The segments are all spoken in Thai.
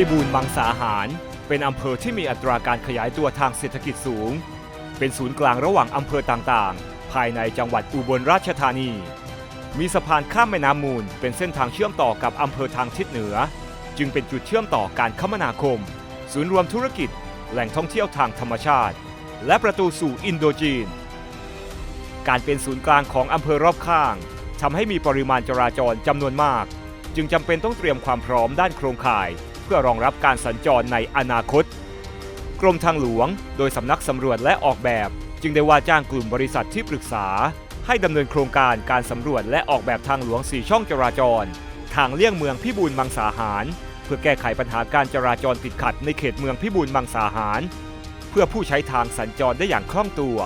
พิบูลมังสาหาร เป็นอำเภอที่มีอัตราการขยายตัวทางเศรษฐกิจสูง เป็นศูนย์กลางระหว่างอำเภอต่างๆ ภายในจังหวัดอุบลราชธานี มีสะพานข้ามแม่น้ำมูล เป็นเส้นทางเชื่อมต่อกับอำเภอทางทิศเหนือ จึงเป็นจุดเชื่อมต่อการคมนาคม ศูนย์รวมธุรกิจ แหล่งท่องเที่ยวทางธรรมชาติ และประตูสู่อินโดจีน การเป็นศูนย์กลางของอำเภอรอบข้างทำให้มีปริมาณจราจรจำนวนมาก จึงจำเป็นต้องเตรียมความพร้อมด้านโครงข่าย พื่อรองรับการสัญจรในอนาคต กรมทางหลวง โดยสำนักสำรวจและออกแบบ จึงได้ว่าจ้างกลุ่มบริษัทที่ปรึกษา ให้ดำเนินโครงการการสำรวจและออกแบบทางหลวง 4 ช่องจราจร ทางเลี่ยงเมืองพิบูลมังสาหาร เพื่อแก้ไขปัญหาการจราจรติดขัดในเขตเมืองพิบูลมังสาหาร เพื่อผู้ใช้ทางสัญจรได้อย่างคล่องตัว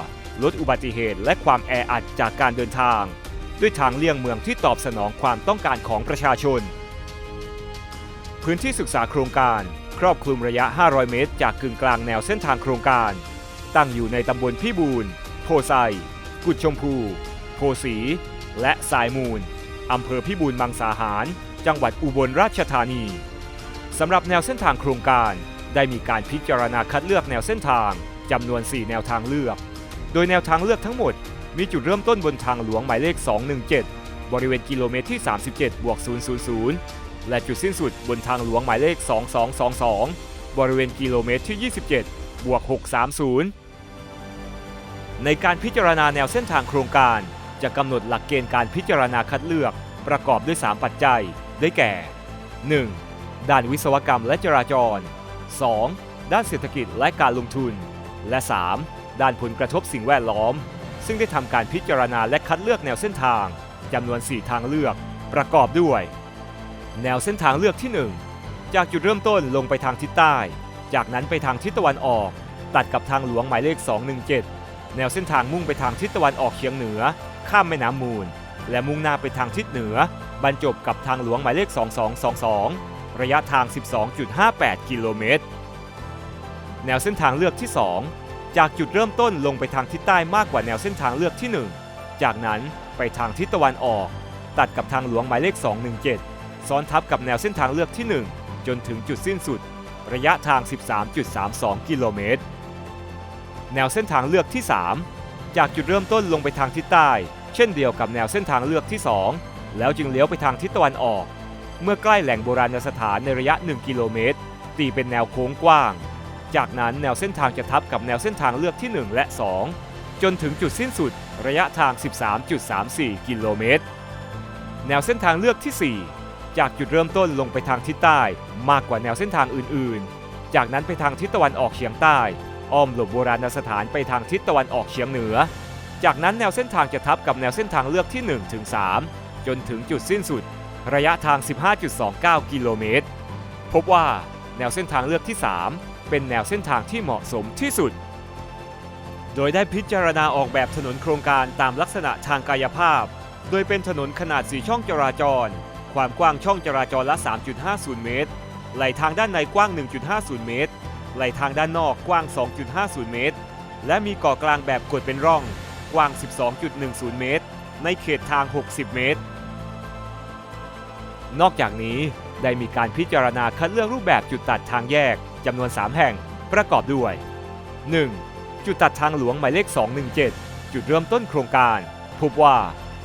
ลดอุบัติเหตุและความแออัดจากการเดินทาง ด้วยทางเลี่ยงเมืองที่ตอบสนองความต้องการของประชาชน พื้นที่ศึกษาโครงการ ครอบคลุมระยะ 500 เมตร จากกึ่งกลางแนวเส้นทางโครงการ ตั้งอยู่ในตำบลพิบูลโพไซ กุดชมพู โพสี และสายมูล อำเภอพิบูลมังสาหาร จังหวัดอุบลราชธานีสำหรับแนวเส้นทางโครงการ ได้มีการพิจารณาคัดเลือกแนวเส้นทางจำนวน 4 แนวทางเลือก โดยแนวทางเลือกทั้งหมด มีจุดเริ่มต้นบนทางหลวงหมายเลข 217 บริเวณกิโลเมตรที่ 37บวก000 และจุดสิ้นสุดบนทางหลวงหมายเลข 2222 บริเวณกิโลเมตรที่ 27 บวก 630 ในการพิจารณาแนวเส้นทางโครงการ จะกำหนดหลักเกณฑ์การพิจารณาคัดเลือกประกอบด้วย 3 ปัจจัย ได้แก่ 1. ด้านวิศวกรรมและจราจร 2. ด้านเศรษฐกิจและการลงทุน และ 3. ด้านผลกระทบสิ่งแวดล้อม ซึ่งได้ทำการพิจารณาและคัดเลือกแนวเส้นทางจำนวน 4 ทางเลือก ประกอบด้วย แนวเส้นทางเลือกที่ 1 จากจุดเริ่มต้นลงไปทางทิศใต้ จากนั้นไปทางทิศตะวันออก ตัดกับทางหลวงหมายเลข 217 แนวเส้นทางมุ่งไปทางทิศตะวันออกเฉียงเหนือ ข้ามแม่น้ำมูล และมุ่งหน้าไปทางทิศเหนือ บรรจบกับทางหลวงหมายเลข 2222 ระยะทาง 12.58 กิโลเมตร แนวเส้นทางเลือกที่ 2 จากจุดเริ่มต้นลงไปทางทิศใต้มากกว่าแนวเส้นทางเลือกที่ 1 จากนั้นไปทางทิศตะวันออก ตัดกับทางหลวงหมายเลข 217 ซ้อนทับกับแนวเส้นทางเลือกที่ 1 จนถึงจุดสิ้นสุด ระยะทาง 13.32 กิโลเมตร แนวเส้นทางเลือกที่ 3 จากจุดเริ่มต้นลงไปทางทิศใต้ เช่นเดียวกับแนวเส้นทางเลือกที่ 2 แล้วจึงเลี้ยวไปทางทิศตะวันออก เมื่อใกล้แหล่งโบราณสถานในระยะ 1 กิโลเมตร ตีเป็นแนวโค้งกว้าง จากนั้นแนวเส้นทางจะทับกับแนวเส้นทางเลือกที่ 1 และ 2 จนถึงจุดสิ้นสุด ระยะทาง 13.34 กิโลเมตร แนวเส้นทางเลือกที่ 4 จากจุดเริ่มต้นลงไปทางทิศใต้มากกว่าแนวเส้นทางอื่นๆ จากนั้นไปทางทิศตะวันออกเฉียงใต้ อ้อมหลบโบราณสถานไปทางทิศตะวันออกเฉียงเหนือ จากนั้นแนวเส้นทางจะทับกับแนวเส้นทางเลือกที่ 1 ถึง 3 จนถึงจุดสิ้นสุด ระยะทาง 15.29 กิโลเมตร พบว่าแนวเส้นทางเลือกที่ 3 เป็นแนวเส้นทางที่เหมาะสมที่สุด โดยได้พิจารณาออกแบบถนนโครงการตามลักษณะทางกายภาพ โดยเป็นถนนขนาด 4 ช่องจราจร ความกว้างช่องจราจรละ 3.50 เมตร ไหลทางด้านในกว้าง 1.50 เมตร ไหลทางด้านนอกกว้าง 2.50 เมตร และมีก่อกลางแบบกดเป็นร่อง กว้าง 12.10 เมตร ในเขตทาง 60 เมตร นอกจากนี้ได้มีการพิจารณาคัดเลือกรูปแบบจุดตัดทางแยกจำนวน 3 แห่งประกอบด้วย 1. จุดตัดทางหลวงหมายเลข 217 จุดเริ่มต้นโครงการ พบว่า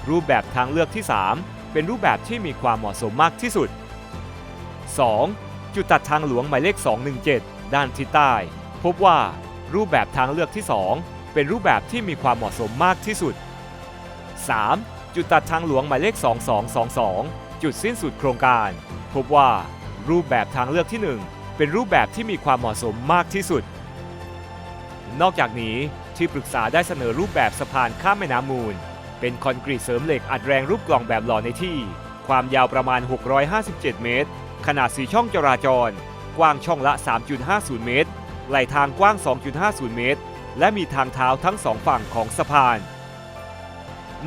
รูปแบบทางเลือกที่ 3 เป็นรูปแบบที่มีความเหมาะสมมากที่สุด 2. จุดตัดทางหลวงหมายเลข 217 ด้านทิศใต้ พบว่ารูปแบบทางเลือกที่ 2 เป็นรูปแบบที่มีความเหมาะสมมากที่สุด 3. จุดตัดทางหลวงหมายเลข 2222 จุดสิ้นสุดโครงการ พบว่ารูปแบบทางเลือกที่ 1 เป็นรูปแบบที่มีความเหมาะสมมากที่สุด นอกจากนี้ที่ปรึกษาได้เสนอรูปแบบสะพานข้ามแม่น้ำมูล เป็นคอนกรีตเสริมเหล็กอัดแรงรูปกล่องแบบหล่อในที่ ความยาวประมาณ 657 เมตร ขนาด4ช่องจราจร กว้างช่องละ 3.50 เมตร ไหลทางกว้าง 2.50 เมตร และมีทางเท้าทั้งสองฝั่งของสะพาน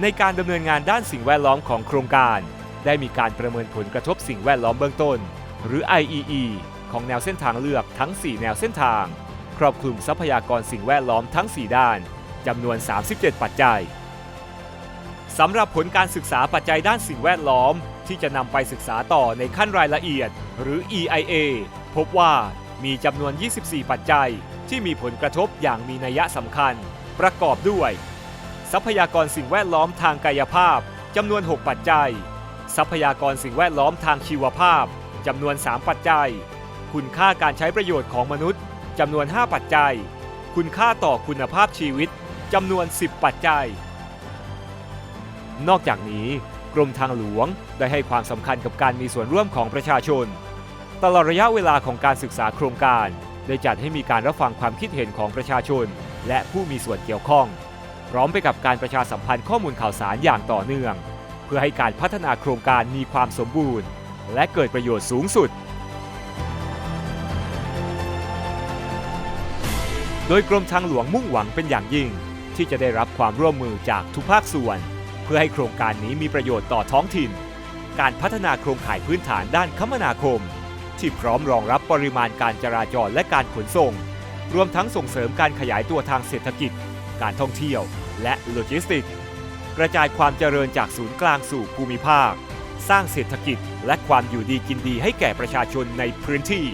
ในการดำเนินงานด้านสิ่งแวดล้อมของโครงการ ได้มีการประเมินผลกระทบสิ่งแวดล้อมเบื้องต้น หรือ IEE ของแนวเส้นทางเลือกทั้ง 4 แนวเส้นทาง ครอบคลุมทรัพยากรสิ่งแวดล้อมทั้ง 4 ด้านจำนวน 37 ปัจจัย สำหรับผลการศึกษาปัจจัยด้านสิ่งแวดล้อม ที่จะนำไปศึกษาต่อในขั้นรายละเอียด หรือ EIA พบว่ามีจำนวน 24 ปัจจัย ที่มีผลกระทบอย่างมีนัยสำคัญ ประกอบด้วย ทรัพยากรสิ่งแวดล้อมทางกายภาพจำนวน 6 ปัจจัย ทรัพยากรสิ่งแวดล้อมทางชีวภาพจำนวน 3 ปัจจัย คุณค่าการใช้ประโยชน์ของมนุษย์จำนวน 5 ปัจจัย คุณค่าต่อคุณภาพชีวิตจำนวน 10 ปัจจัย นอกจากนี้ กรมทางหลวงได้ให้ความสำคัญกับการมีส่วนร่วมของประชาชน ตลอดระยะเวลาของการศึกษาโครงการ ได้จัดให้มีการรับฟังความคิดเห็นของประชาชน และผู้มีส่วนเกี่ยวข้อง พร้อมไปกับการประชาสัมพันธ์ข้อมูลข่าวสารอย่างต่อเนื่อง เพื่อให้การพัฒนาโครงการมีความสมบูรณ์ และเกิดประโยชน์สูงสุดโดยกรมทางหลวงมุ่งหวังเป็นอย่างยิ่ง ที่จะได้รับความร่วมมือจากทุกภาคส่วน พื่อให้โครงการนี้มีประโยชน์ต่อท้องถิ่น การพัฒนาโครงข่ายพื้นฐานด้านคมนาคม ที่พร้อมรองรับปริมาณการจราจรและการขนส่ง รวมทั้งส่งเสริมการขยายตัวทางเศรษฐกิจ การท่องเที่ยวและโลจิสติกส์กระจายความเจริญจากศูนย์กลางสู่ภูมิภาค สร้างเศรษฐกิจและความอยู่ดีกินดีให้แก่ประชาชนในพื้นที่